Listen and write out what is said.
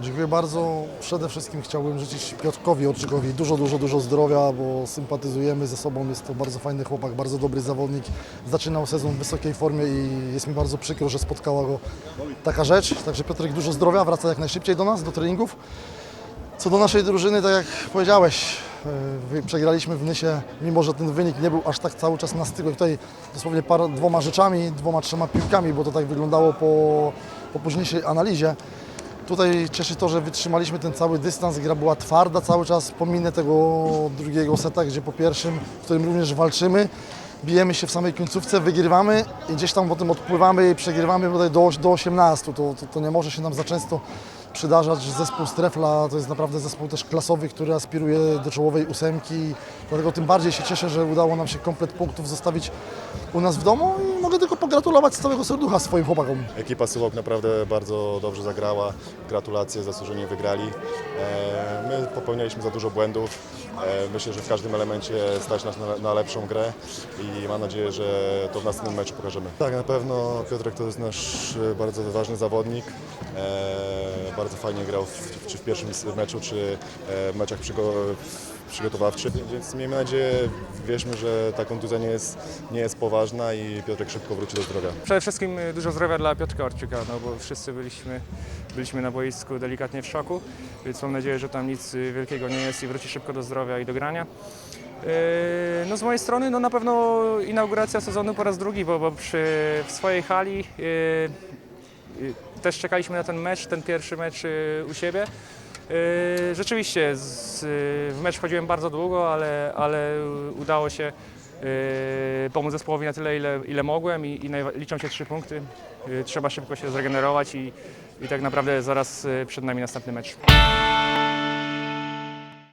Dziękuję bardzo. Przede wszystkim chciałbym życzyć Piotrkowi Orczykowi dużo, dużo, dużo zdrowia, bo sympatyzujemy ze sobą. Jest to bardzo fajny chłopak, bardzo dobry zawodnik. Zaczynał sezon w wysokiej formie i jest mi bardzo przykro, że spotkała go taka rzecz. Także Piotrek dużo zdrowia, wraca jak najszybciej do nas, do treningów. Co do naszej drużyny, tak jak powiedziałeś, przegraliśmy w Nysie, mimo że ten wynik nie był aż tak cały czas na styku. Tutaj dosłownie par, dwoma rzeczami, dwoma, trzema piłkami, bo to tak wyglądało po, po późniejszej analizie. Tutaj cieszy to, że wytrzymaliśmy ten cały dystans, gra była twarda cały czas, pominę tego drugiego seta, gdzie po pierwszym, w którym również walczymy, bijemy się w samej końcówce, wygrywamy i gdzieś tam potem odpływamy i przegrywamy do, do 18. To, to, to nie może się nam za często przydarzać. Zespół Strefla to jest naprawdę zespół też klasowy, który aspiruje do czołowej ósemki. Dlatego tym bardziej się cieszę, że udało nam się komplet punktów zostawić u nas w domu i mogę tylko pogratulować z całego serducha swoim chłopakom. Ekipa Suwok naprawdę bardzo dobrze zagrała. Gratulacje, zasłużenie wygrali. E, My popełnialiśmy za dużo błędów. E, Myślę, że w każdym elemencie stać nas na, lepszą grę i mam nadzieję, że to w następnym meczu pokażemy. Tak, na pewno Piotrek to jest nasz bardzo ważny zawodnik. E, Bardzo fajnie grał w, czy w pierwszym meczu, czy e, w meczach przygo przygotowawczych, więc miejmy nadzieję, wierzmy, że ta kontuzja nie jest, nie jest poważna i Piotrek szybko wróci do zdrowia. Przede wszystkim y, dużo zdrowia dla Piotrka Orczyka, no bo wszyscy byliśmy, byliśmy na boisku delikatnie w szoku, więc mam nadzieję, że tam nic y, wielkiego nie jest i wróci szybko do zdrowia i do grania. No z mojej strony no na pewno inauguracja sezonu po raz drugi, bo, bo przy, w swojej hali też czekaliśmy na ten mecz, ten pierwszy mecz yy, u siebie. Yy, Rzeczywiście z, w mecz wchodziłem bardzo długo, ale, ale udało się pomóc zespołowi na tyle, ile, ile mogłem i, i liczą się trzy punkty. Trzeba szybko się zregenerować i, i tak naprawdę zaraz przed nami następny mecz.